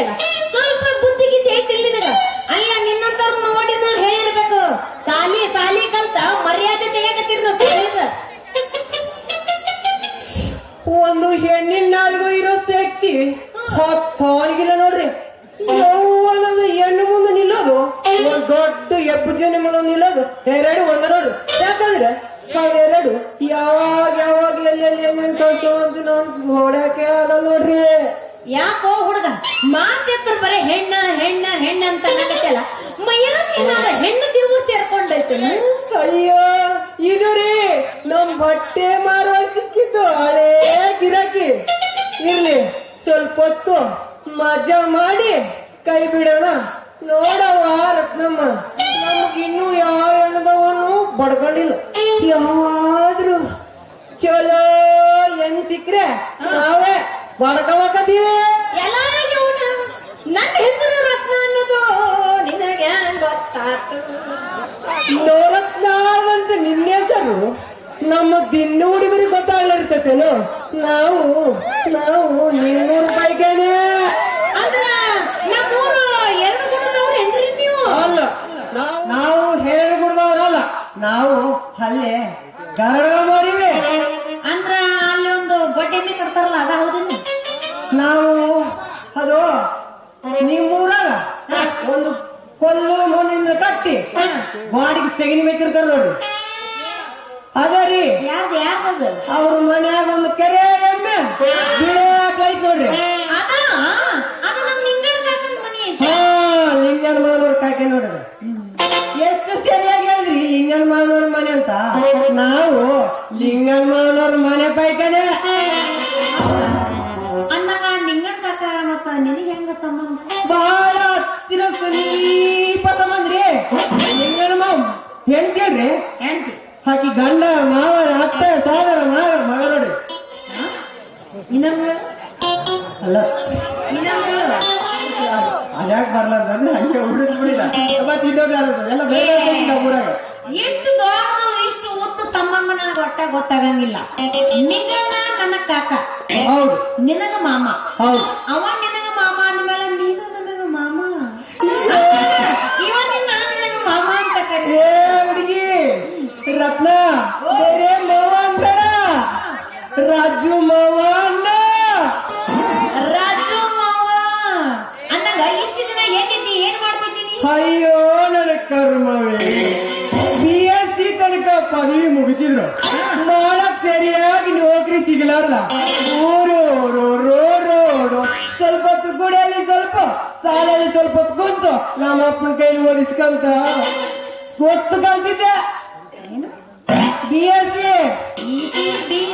ಅಲ್ಲ. ಸ್ವಲ್ಪ ಬುದ್ಧಿಗಿದ್ದೆ ಐತಿ ನಿನಗ ಅಲ್ಲ ನಿನ್ನಂತವ್ರು ನೋಡಿ ನಾವು ಹೇಳಿರ್ಬೇಕು. ಸಾಲಿ ಸಾಲಿ ಕಲ್ತ ಮರ್ಯಾದೆ ತೆಗಿಯಕತ್ತಿರ್ ಒಂದು ಹೆಣ್ಣಿನ ನಾಲ್ಕು ಇರೋ ಶಕ್ತಿ ಹತ್ತಿಲ್ಲ ನೋಡ್ರಿ. ಹೆಣ್ಣು ಮುಂದೆ ನಿಲ್ಲೋದು ದೊಡ್ಡ ಎಬ್ಬು ಜನ ನಿಲ್ಲೋದು, ಎರಡು ಕೈ ಬಿಡೋಣ? ನೋಡವ ರತ್ನಮ್ಮ ನಮ್ಗೆ ಇನ್ನು ಯಾವ ಹೆಣ್ಣದವನು ಬಡ್ಕೊಂಡಿಲ್ಲ. ಯಾವಾದ್ರೂ ಚಲೋ ಹೆಣ್ ಸಿಕ್ರೆ ನಾವೇ ಊಟ ನನ್ನ ಹೆಸರು ರತ್ನ ಅನ್ನೋದು ನಿನಗೆ ಗೊತ್ತಾತು. ಅಂತ ನಿನ್ನ ಹೆಸರು ನಮ್ಮ ದಿನ್ನು ಹುಡುಗರಿಗೆ ಗೊತ್ತಾಗ್ಲಿರ್ತೇನೋ ನಾವು ನಾವು ನಿನ್ನೂರು ಕಟ್ಟಿ ಬಾಡಿಗೆ ಸೆಗಣಿ ಬೇಕಿರ್ತಾರ ನೋಡ್ರಿ ಅದ ರೀ ಯಾರ್ದು ಯಾರ್ದು ಅವ್ರ ಮನ್ಯಾಗ ಒಂದು ಕೆರೆ ಎಮ್ಮೆ ಬೀಳಾಕೈತ್ ನೋಡ್ರಿ ಹಾ ಲಿಂಗನ ಮಾನವ್ರ ಕಾಕೆ ನೋಡ್ರಿ ಎಷ್ಟು ಸರಿಯಾಗಿ ಹೇಳ್ರಿ ಲಿಂಗನ ಮಾನವ್ರ ಮನೆ ಅಂತ ನಾವು ಲಿಂಗನ್ ಮಾನವ್ರ ಮನೆ ಪೈಕನೆ ಅಣ್ಣ ನಿಂಗನ್ ಕಾಕ ಮತ್ತ ನಿನಗೆ ಹೆಂಗ ಸಂಬಂಧ ಬಹಳ ಹತ್ತಿರ ಸ್ವಲ್ಪ ತಗೊಂಡ್ರಿ ಹೆಣ್ತೇಳ್ರಿ ಹೆಂಡ್ತಿ ಹಾಕಿ ಗಂಡ ಮಾವನ ಅತ್ತ ಸಾದರ ಮಾವರ ಮಗ ನೋಡ್ರಿ. ಇನ್ನೊಮ್ಮೆ ಅಲ್ಲ. ಅದ್ಯಾಕ್ ಬರ್ಲಾರ್ದಂದ್ರೆ ಹಂಗೆ ಹುಡುಕ್ ಬಿಡಿಲ್ಲ ಮತ್ತೆ ಇನ್ನೊಂದು ಎಲ್ಲ ಬೇರೆ ಊರಾಗ. ಎಷ್ಟು ದೊಡ್ಡದು ಇಷ್ಟು ಉತ್ತು ಸಂಬಂಧ ನನಗೆ ಒಟ್ಟ ಗೊತ್ತಾಗಂಗಿಲ್ಲ. ನಿನ್ನ ನನ್ನ ಕಾಕ. ಹೌದು. ನಿನಗ ಮಾಮ. ಹೌದು. ಅವ ರತ್ನ ಬೇರೆ ಬೇಡ. ರಾಜು ಮಾವ ಅನ್ನ ರಾಜು ಮಾವ. ಅಂದಾಗ ಇಷ್ಟು ದಿನ ಎಲ್ಲಿದ್ದಿ ಏನ್ ಮಾಡ್ತಿದ್ದೀನಿ? ಅಯ್ಯೋ ನನ್ನ ಕರ್ಮವೇ. ಬಿ ಎಸ್ ಸಿ ತನಕ ಪದವಿ ಮುಗಿಸಿದ್ರು. ಮಾಡಕ್ ಸರಿಯಾಗಿ ನೌಕರಿ ಸಿಗಲಾರ್ದ. ಊರು ರೋಡು ಸ್ವಲ್ಪ ಹೊತ್ತು ಗುಡಿಯಲ್ಲಿ ಸ್ವಲ್ಪ ಸಾಲಲ್ಲಿ ಸ್ವಲ್ಪ ಹೊತ್ತು ಕುಂತು ನಮ್ಮ ಅಪ್ಪನ ಕೈಲಿ ಓದಿಸ್ಕಂತ. ಗೊತ್ತು ಕಲ್ತಿದ್ದೆ. ಬಿ ಎಸ್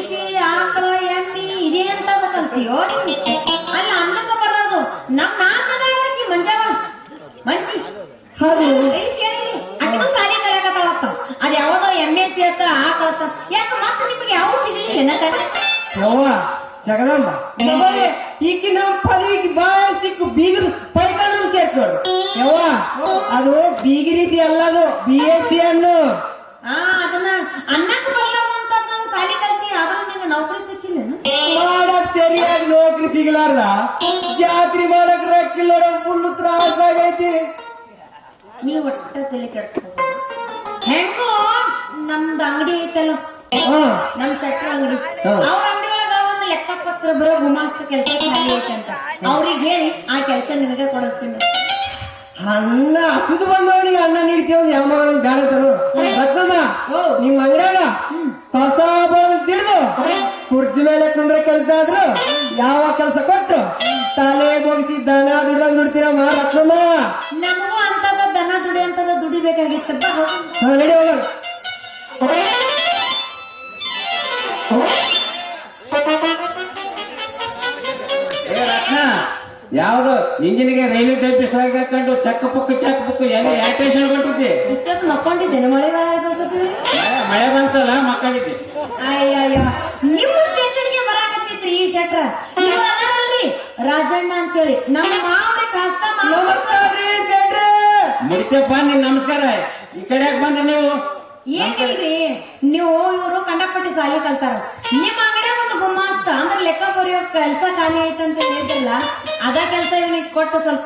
ಸಿ ಆಕಳ ಎಮ್ಮಿ ಇದೇ ಅಂತ ಅಲ್ಲ ಅನ್ನಕ್ಕ ಬರೋದು ನಮ್ಮ ನಾಲ್ಕಿ ಮಂಜವ ಮಂಜಿ. ಹೌದು. ಅಕ್ಕೂ ಸಾಲಿ ಕಲಿಯಕತ್ತಾಳಪ್ಪ ಅದ್ ಯಾವ್ದೋ ಎಸ್ ಸಿ ಆ ಆಕಳತ್ತ ಯಾಕ ಮತ್ತೆ ನಿಮಗೆ ಯಾವ ಸಿಗಲಿಲ್ಲ ಯವ್ವ ಜಗದಂಬ. ಈಕಿ ನಮ್ಮ ಪದವಿಗೆ ಬಾಳ ಸಿಕ್ಕು ಬೀಗರು ಪೈಕಂಡು ಸೇರ್ತು ನೋಡ್ರಿ ಯವ್ವ ಅದು ಬೀಗಿರಿಸಿ ಅಲ್ಲದು ಬಿ ಎಸ್ ಸಿ ಅನ್ನು. ಆ ಅದನ್ನ ಅನ್ನಕ್ಕ ಬರಲ್ಲ ಅಂತ ನಾವು ಸಾಲಿ ಕಲ್ತಿ ಆದ್ರೂ ನಿಂಗೆ ನೌಕರಿ ಸಿಕ್ಕಿಲ್ಲ ಮಾಡಕ್ ಸರಿಯಾಗಿ ನೌಕರಿ ಸಿಗಲಾರ್ದ? ಜಾತ್ರೆ ಮಾಡಕ್ ರಕ್ಕಿಲ್ಲ ಫುಲ್ ತ್ರಾಸ ಆಗೈತಿ. ನೀವು ಒಟ್ಟ ತಲೆ ಕೆಲಸ ಹೆಂಗೋ ನಮ್ದು ಅಂಗಡಿ ಐತಲ್ಲ? ನಮ್ ಶೆಟ್ರ ಅಂಗಡಿ. ಅವ್ರ ಅಂಗಡಿ ಒಳಗ ಒಂದು ಲೆಕ್ಕ ಪತ್ರ ಬರೋ ಗುಮಾಸ್ತ ಕೆಲಸ ಖಾಲಿ ಐತೆ ಅಂತ. ಅವ್ರಿಗೆ ಹೇಳಿ ಆ ಕೆಲಸ ನಿನಗೆ ಕೊಡಿಸ್ತೀನಿ. ಅನ್ನ ಹಸಿದು ಬಂದವನಿಗೆ ಅನ್ನ ನೀಡ್ತೀವಿ ಯಾವ ಗಾಳಿ ತರು ರತ್ನಮ್ಮ. ನಿಮ್ ಅಂಗಡಿಯಾಗ? ಕಸ ಬಳದು ಕುರ್ಜಿ ಕುರ್ಚಿ ಮೇಲೆ ಕುಂದ್ರೆ ಕೆಲಸ ಆದ್ರು ಯಾವ ಕೆಲಸ ಕೊಟ್ಟು ತಲೆ ಮುಗಿಸಿ ದನ ದುಡ್ದಂಗ್ ದುಡ್ತೀರಮ್ಮ ರತ್ನಮ್ಮ ನಮಗೂ ಅಂತದ ದನ ದುಡಿ ಅಂತ ದುಡಿಬೇಕಾಗಿತ್ತಪ್ಪ ನಡಿ ಹೋಗೋಣ. ಇಂಜಿನ್ಗೆ ರೈಲ್ವೆ ಟೈಪಿಸ್ ಹಾಕೊಂಡು ಚೆಕ್ ಬುಕ್ ಚಕ್ ಬುಕ್ ಎಲ್ಲಿ ಯಾವ ಟೇಷನ್ ಕೊಟ್ಟಿದ್ದೆ ಇಷ್ಟೊತ್ತು ಮಕ್ಕೊಂಡಿದ್ದೇನೆ ಮಳೆ ಬರ್ತದೆ ಮಳೆ- ಬಂತಲ್ಲ ಮಕ್ಕಳಿದ್ದೆ ಅಯ್ಯಯ್ಯ ನಿಮ್ಮ ಸ್ಟೇಷನ್ಗೆ ಬರಾಕತ್ತಿದ್ರಿ ಈ ಶೆಟ್ರ. ರಾಜಣ್ಣ ಅಂತ ರಾಜಣ್ಣ ಅಂತೇಳಿ. ನಮ್ಮ ಮಾವನ ಕಷ್ಟ ನಮಸ್ಕಾರ ರೀ ಸೇಟ್ರೆ ಮುಡಿತಪ್ಪ ನಿನ್ ನಮಸ್ಕಾರ. ಈ ಕಡೆ ಬಂದ್ರೆ ನೀವು? ಏನಿಲ್ರಿ ನೀವು ಇವರು ಕಂಡಪಟ್ಟಿ ಸಾಲಿ ಕಲ್ತಾರ. ನಿಮ್ಮ ಅಂಗಡಿ ಗುಮಾಸ್ತ ಅಂದ್ರೆ ಲೆಕ್ಕ ಬರೆಯೋ ಕೆಲಸ ಖಾಲಿ ಐತಂತ ಹೇಳಿದ್ರಲ್ಲ ಅದ ಕೆಲಸ ಕೊಟ್ಟು ಸ್ವಲ್ಪ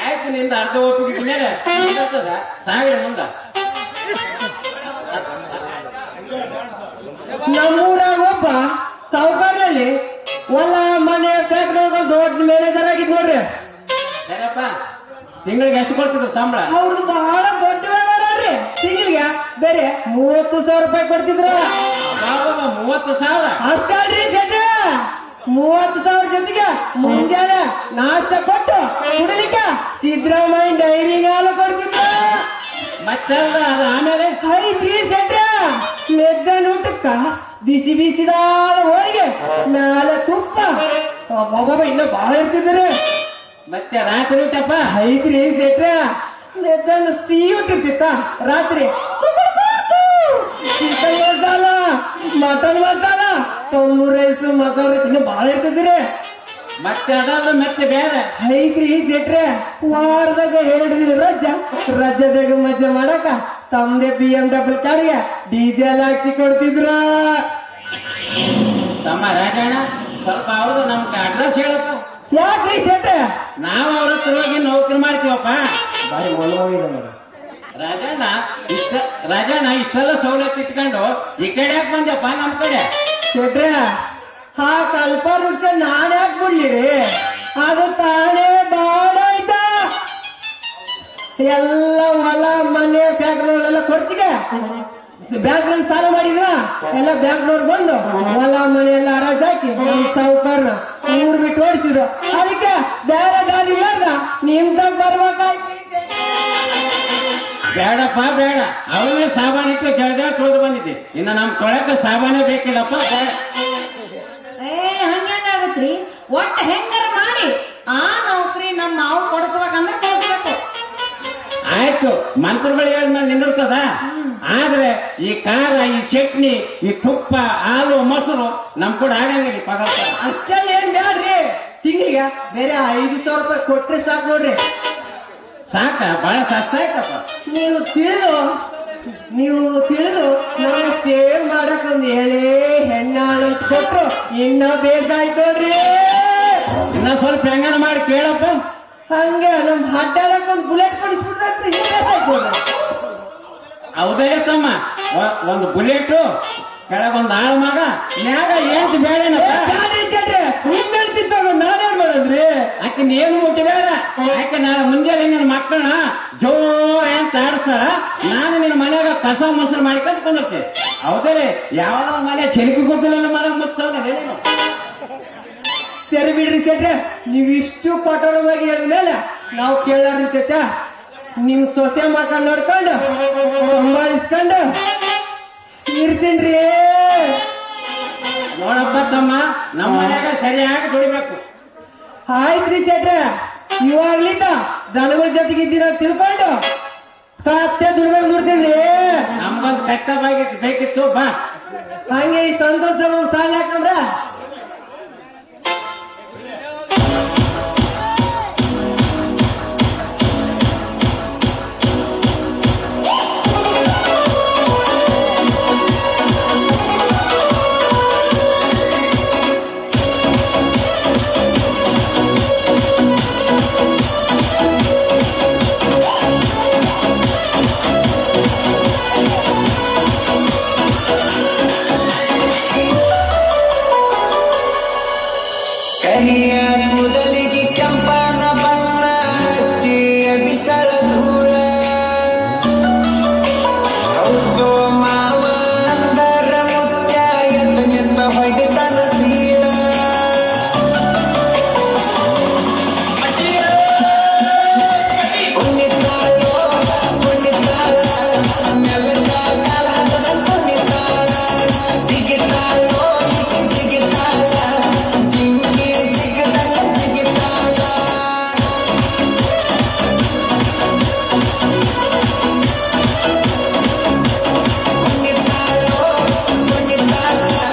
ಆಯ್ತು ನಿಂದ ಅರ್ಧ ಒಪ್ಪಿಗೆ ಮೇಲೆ ಸಾವಿರ ಮುಂದ. ನಮ್ಮೂರ ಒಬ್ಬ ಸೌಕರ್ಯಲ್ಲಿ ಹೊಲ ಮನೆ ಫ್ಯಾಕ್ಟ್ರಿ ದೊಡ್ಡ ಮ್ಯಾನೇಜರ್ ಆಗಿದ್ ನೋಡ್ರಿ. ಸರಪ್ಪ ತಿಂಗಳಿಗೆ ಎಷ್ಟು ಕೊಡ್ತಿದ್ರು ಸಂಬಳ? ಅವ್ರದ್ದು ಬಹಳ ದೊಡ್ಡ ವ್ಯವಹಾರ ತಿಂಗಳಿಗೆ ಬೇರೆ ಮೂವತ್ತು ಸಾವಿರ ರೂಪಾಯಿ ಕೊಡ್ತಿದ್ರ ಮೂವತ್ತು ಸಾವಿರ? ಅಷ್ಟಲ್ರಿ ಸೆಟ್ರ. ಮೂವತ್ತು ಸಾವಿರ ಜೊತೆಗೆ ಮುಂಜಾನೆ ನಾಷ್ಟ ಕೊಟ್ಟು ಕುಡಿಲಿಕ್ಕೆ ಸಿದ್ದರಾಮಯ್ಯ ಡೈರಿ ಹಾಲು ಕೊಡ್ತಿದ್ರ. ಮತ್ತಲ್ಲ ಅದು ಆಮೇಲೆ ಐತ್ರಿ ಸೆಟ್ರ? ಮೆದ್ದನ್ ಊಟಕ್ಕ ಬಿಸಿ ಬಿಸಿದಾದ ಹೋಳಿಗೆ ಮ್ಯಾಲೆ ತುಪ್ಪ. ಒಬ್ಬೊಬ್ಬ ಇನ್ನ ಬಹಳ ಇರ್ತಿದ್ದಾರೆ. ಮತ್ತೆ ರಾತ್ರಿ ಊಟಪ್ಪ? ಐತ್ರಿ ಸೆಟ್ರ? ಮೆದ್ದನ್ ಸಿಹಿ ಊಟಿರ್ತಿತ್ತ ರಾತ್ರಿ? ಮಟನ್ ಮಸಾಲ. ತೊಂಬೂರು ರೈಸ್ ಮಸಾಲ ರೈಸ್ ಬಾಳ ಇರ್ತಿದ್ದೀರಿ ಮತ್ತೆ ಅದಾದ ಮತ್ತೆ ಬೇರೆ. ಐತ್ರಿ ಸೆಟ್ರೆ ವಾರದಾಗ ಎರಡು ದಿನ ರಜಾ. ರಜಾದಾಗ ಮಜಾ ಮಾಡಕ ತಮ್ದೆ ಬಿ ಎಂ ಡಬ್ಲ್ಯೂ ಕಾರ್ಗೆ ಡೀಸೆಲ್ ಹಾಕಿ ಕೊಡ್ತಿದ್ರ. ತಮ್ಮ ರಾಜಣ್ಣ ಸ್ವಲ್ಪ ಅವ್ರದ್ದು ನಮ್ಗೆ ಅಡ್ರೆಸ್ ಹೇಳಪ್ಪ. ಯಾಕ್ರಿ ಸೆಟ್ರೆ ನಾವು ಅವ್ರ ಹತ್ರ ಹೋಗಿ ನೌಕರಿ ಮಾಡ್ತೀವಪ್ಪ. ಬಾರಿ ಒಳ್ಳೆ ರಾಜಣ್ಣ ಇಷ್ಟ ರಾಜಣ್ಣ ಇಷ್ಟೆಲ್ಲ ಸವಲತ್ತು ಇಟ್ಕೊಂಡು ಈ ಕಡೆ ಯಾಕೆ ಬಂದಪ್ಪ ನಮ್ ಕಡೆ. ಸೆಟ್ರೆ ಆ ಕಲ್ಪ ವೃಕ್ಷ ನಾನು ಯಾಕೆ ಬಿಡ್ಲಿರಿ ಅದು ತಾನೇ ಬಾಳ ಆಯ್ತ ಎಲ್ಲ ಹೊಲ, ಮನೆ ಫ್ಯಾಕ್ಟ್ರಿಗಳೆಲ್ಲ ಖರ್ಚಿಗೆ ಬ್ಯಾಂಕ್ ಸಾಲ ಮಾಡಿದ್ರ? ಎಲ್ಲ ಬ್ಯಾಂಕ್ನವ್ರು ಬಂದು ಹೊಲ, ಮನೆ ಎಲ್ಲ ಹರಾಜ್ ಹಾಕಿ ಸಾಹುಕಾರ ಊರ್ ಬಿಟ್ಟು ಓಡಿಸಿದ್ರು. ಅದಕ್ಕೆ ಬೇರೆ ದಾರಿ ಇಲ್ಲಾರ್ದ? ನಿಮ್ದಾಗ ಬರ್ಬೇಕಾಯ್ತು. ಬೇಡಪ್ಪ ಬೇಡ. ಅವನೇ ಸಾಮಾನ್ ಇಟ್ಟು ಜಳದ ತೊಳೆದು ಬಂದಿದ್ದೆ. ಇನ್ನು ನಮ್ ತೊಳಕ ಸಾಬಾನೇ ಬೇಕಿಲ್ಲಪ್ಪ ಬೇಡ. ಏ ಹಂಗಾಗತ್ರಿ ಒಟ್ಟ ಹೆಂಗಾರ ಮಾಡಿ? ಆ ನೌಕರಿ ನಮ್ಮ ಮಾವು ಕೊಡ್ಕೋಬೇಕಂದ್ರೆ ಕೊಡ್ಬೇಕು. ಆಯ್ತು ಮಂತ್ರಗಳು ಹೇಳಿದ್ಮೇಲೆ ನಿಂದಿರ್ತದ? ಆದ್ರೆ ಈ ಖಾರ ಈ ಚಟ್ನಿ ಈ ತುಪ್ಪ ಹಾಲು ಮೊಸರು ನಮ್ ಕೂಡ ಆಗಂಗಿಲ್ಲ ಪದಾರ್ಥ. ಅಷ್ಟೆಲ್ಲ ಏನ್ ಬೇಡ್ರಿ? ತಿಂಗಳಿಗೆ ಬೇರೆ ಐದು ಸಾವಿರ ರೂಪಾಯಿ ಕೊಟ್ರೆ ಸಾಕು ನೋಡ್ರಿ. ಸಾಕ ಬಹಳ ಕಷ್ಟ ಆಯ್ತಪ್ಪ. ನೀವು ತಿಳಿದು ನೀವು ತಿಳಿದು ನಾನು ಸೇವ್ ಮಾಡಕೊಂದು ಒಂದ್ ಎಳೆ ಕೊಟ್ಟು ಕೊಟ್ರು ಇನ್ನ ಬೇಸಾಯ್ತು ನೋಡ್ರಿ. ಇನ್ನ ಸ್ವಲ್ಪ ಹೆಂಗನ ಮಾಡಿ ಕೇಳಪ್ಪ. ಹಂಗೆ ನಮ್ ಅಡ್ಡಾಡಕ್ ಒಂದ್ ಬುಲೆಟ್ ನೋಡ್ರಿ ಹೌದೇ ತಮ್ಮ. ಒಂದು ಬುಲೆಟ್ ಕೆಳಗೊಂದು ಆಳು ಮಗ ಮ್ಯಾಗ ಏಂತ ಬೇಡ ನಾನೇನ್ ಮಾಡೋದ್ರಿ? ಆಕೆ ಏನು ಮುಟ್ಟಬೇಡ ಆಕೆ ನಾಳೆ ಮುಂಜಾನೆ ಮಕ್ಕಳನ್ನ ಜೋರ ಅಂತ ಆಡ್ಸ ನಾನು ನಿನ್ನ ಮನೆಯಾಗ ಕಸ ಮೊಸರು ಮಾಡ್ಕೊಂಡು ಬಂದಿರ್ತೀನಿ ಹೌದೇ ಯಾವ ಮನೆ ಚೆಲುಕಿ ಗೊತ್ತಿಲ್ಲ ಮನೆ ಮುಚ್ಚಲ್ಲ ಹೇಳಿ ಸರಿ ಬಿಡ್ರಿ ಸೆಟ್ರೆ, ನೀವ್ ಇಷ್ಟು ಕಠೋರವಾಗಿ ಹೇಳಿದ್ಮೇಲೆ ನಾವು ಕೇಳಾರಿರ್ತೈತ ನಿಮ್ ಸೊಸೆ ಮಕ್ಕ ನೋಡ್ಕೊಂಡು, ಸಂಭಾಳಿಸ್ಕೊಂಡು ಇರ್ತೀನ್ರಿ. ನೋಡಪ್ಪ ತಮ್ಮ, ನಮ್ಮ ಮನೆಯಾಗ ಸರಿಯಾಗಿ ದುಡಿಬೇಕು. ಆಯ್ತ್ರಿ ಸೆಟ್ರೆ. ಇವಾಗ್ಲಿಂದ ದನಗಳ ಜೊತೆಗೆ ಇದ್ದೀರ ತಿಳ್ಕೊಂಡು ಕತ್ತೆ ದುಡ್ಬೇಕು ನೋಡ್ತೀನಿ ನಮ್ಗೊಂದು ಕಟ್ಟಬಾಗಿ ಬೇಕಿತ್ತು ಬಾ. ಹಂಗೆ ಈ ಸಂತೋಷ ಸಾಲ ಹಾಕಂದ್ರ